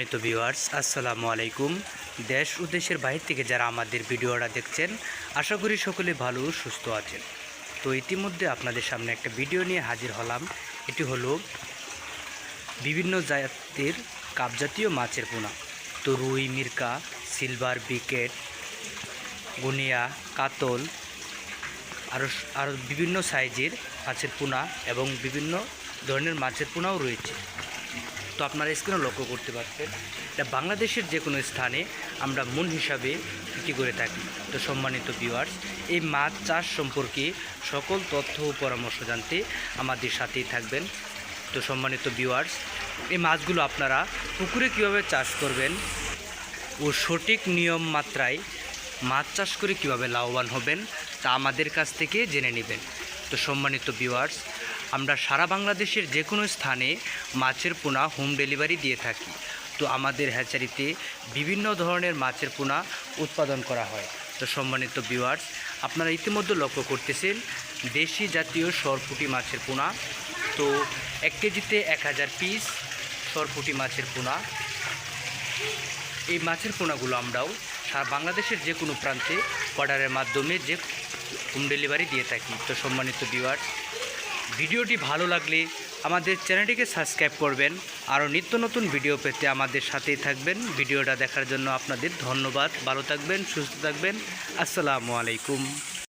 সম্মানিত ভিউয়ার্স আসসালামু আলাইকুম। দেশ ও দেশের বাইরে থেকে যারা আমাদের ভিডিওটা দেখছেন, আশা করি সকলে ভালো সুস্থ আছেন। তো ইতিমধ্যে আপনাদের সামনে একটা ভিডিও নিয়ে হাজির হলাম। এটি হলো বিভিন্ন জাতের কাপজাতীয় মাছের পোনা। তো রুই, মির্কা, সিলভার, বিকেট, গুনিয়া, কাতল আরও আরও বিভিন্ন সাইজের মাছের পোনা এবং বিভিন্ন ধরনের মাছের পোনাও রয়েছে। তো আপনারা স্ক্রিনে লক্ষ্য করতে পারছেন, এটা বাংলাদেশের যে কোনো স্থানে আমরা মূল হিসাবে বিক্রি করে থাকি। তো সম্মানিত ভিউয়ার্স এই মাছ চাষ সম্পর্কে সকল তথ্য ও পরামর্শ জানতে আমাদের সাথেই থাকবেন। তো সম্মানিত ভিউয়ার্স এই মাছগুলো আপনারা পুকুরে কীভাবে চাষ করবেন ও সঠিক নিয়ম মাত্রায় মাছ চাষ করে কীভাবে লাভবান হবেন তা আমাদের কাছ থেকে জেনে নেবেন। তো সম্মানিত ভিউয়ার্স আমরা সারা বাংলাদেশের যে কোনো স্থানে মাছের পোনা হোম ডেলিভারি দিয়ে থাকি। তো আমাদের হ্যাচারিতে বিভিন্ন ধরনের মাছের পোনা উৎপাদন করা হয়। তো সম্মানিত ভিউয়ার্স আপনারা ইতিমধ্যে লক্ষ্য করতেছেন, দেশি জাতীয় সরপুটি মাছের পোনা। তো এক কেজিতে এক হাজার পিস সরপুটি মাছের পোনা। এই মাছের পোনাগুলো আমরাও সারা বাংলাদেশের যে কোনো প্রান্তে অর্ডারের মাধ্যমে যে হোম ডেলিভারি দিয়ে থাকি। তো সম্মানিত ভিউয়ার্স ভিডিওটি ভালো লাগলে আমাদের চ্যানেলটিকে সাবস্ক্রাইব করবেন। আরও নিত্য নতুন ভিডিও পেতে আমাদের সাথেই থাকবেন। ভিডিওটা দেখার জন্য আপনাদের ধন্যবাদ। ভালো থাকবেন, সুস্থ থাকবেন। আসসালামু আলাইকুম।